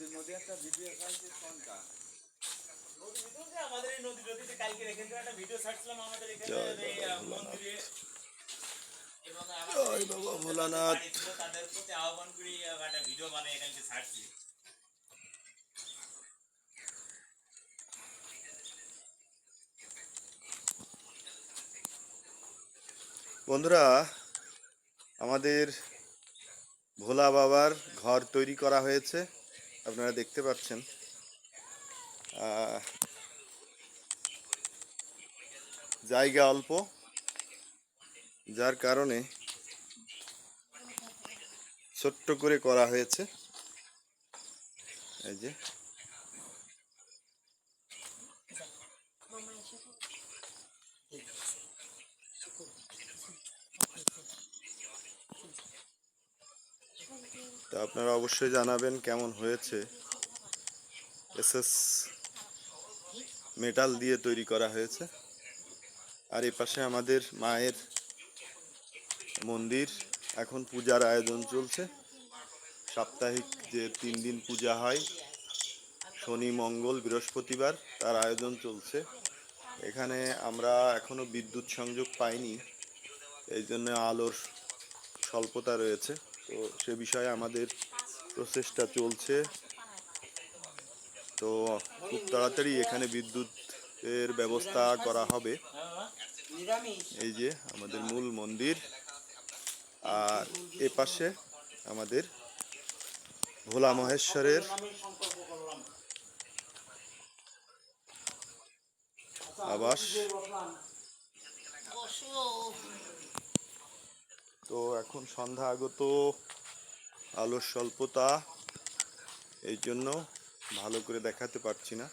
নদী নদী একটা ভিডিও কোনটা নদী ভিতর যে আমাদের এই নদী নদীতে কালকে এখানকার একটা ভিডিও ছাড়ছিলাম আমাদের এখানে জয় এই, বাবা আহ, ভোলানাথ। মন্দিরে জয় বাবা ভোলানাথ। তাদের প্রতি আহ্বান করি একটা ভিডিও বানিয়ে এখানকে ছাড়ছি বন্ধুরা আমাদের ভোলা বাবার ঘর তৈরি করা হয়েছে আপনারা দেখতে পাচ্ছেন। জায়গা অল্প যার কারণে ছোট্ট করে করা হয়েছে। এই যে। তো আপনারা অবশ্যই জানাবেন কেমন হয়েছে এসএস মেটাল দিয়ে তৈরি করা হয়েছে। আর এ পাশে আমাদের মায়ের মন্দির। এখন পূজার আয়োজন চলছে। সাপ্তাহিক যে তিন দিন পূজা হয়, শনি, মঙ্গল, বৃহস্পতিবার, তার আয়োজন চলছে। এখানে আমরা এখনও বিদ্যুৎ সংযোগ পাইনি, এই জন্য আলোর স্বল্পতা রয়েছে। তো সে বিষয়ে আমাদের প্রচেষ্টা চলছে। তো খুব তাড়াতাড়ি এখানে বিদ্যুতের ব্যবস্থা করা হবে। এই যে আমাদের মূল মন্দির। আর এ পাশে আমাদের ভোলা মহেশ্বরের আবাস। তো এখন সন্ধ্যা আগত, আলোর স্বল্পতা, এই জন্য ভালো করে দেখাতে পারছি না।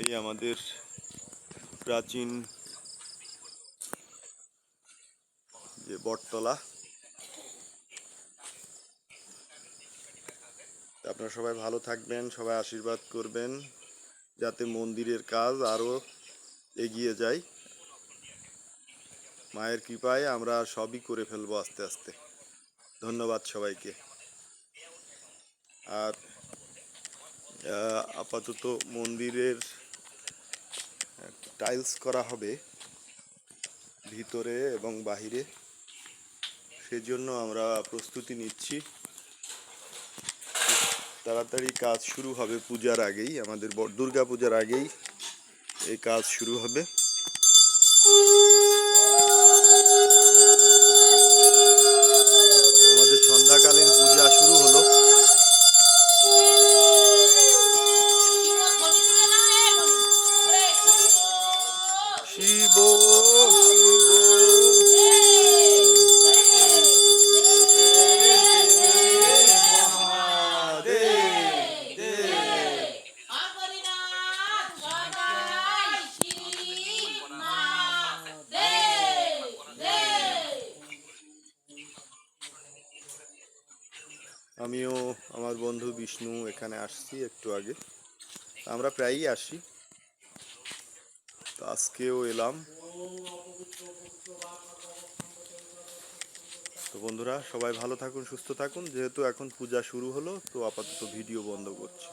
এই আমাদের প্রাচীন যে বটতলা আপনারা সবাই ভালো থাকবেন, সবাই আশীর্বাদ করবেন, যাতে মন্দিরের কাজ আরও এগিয়ে যায়। মায়ের কৃপায় আমরা সবই করে ফেলব আস্তে আস্তে। ধন্যবাদ সবাইকে। আর আপাতত মন্দিরের টাইলস করা হবে ভিতরে এবং বাহিরে। সেজন্য আমরা প্রস্তুতি নিচ্ছি। তাড়াতাড়ি কাজ শুরু হবে পূজার আগেই, আমাদের দুর্গা পূজার আগেই এই কাজ শুরু হবে। আমাদের আমিও আমার বন্ধু বিষ্ণু এখানে আসছি একটু আগে। আমরা প্রায়ই আসি। তো আজকেও এলাম। তো বন্ধুরা, সবাই ভালো থাকুন, সুস্থ থাকুন। যেহেতু এখন পূজা শুরু হলো, তো আপাতত ভিডিও বন্ধ করছি।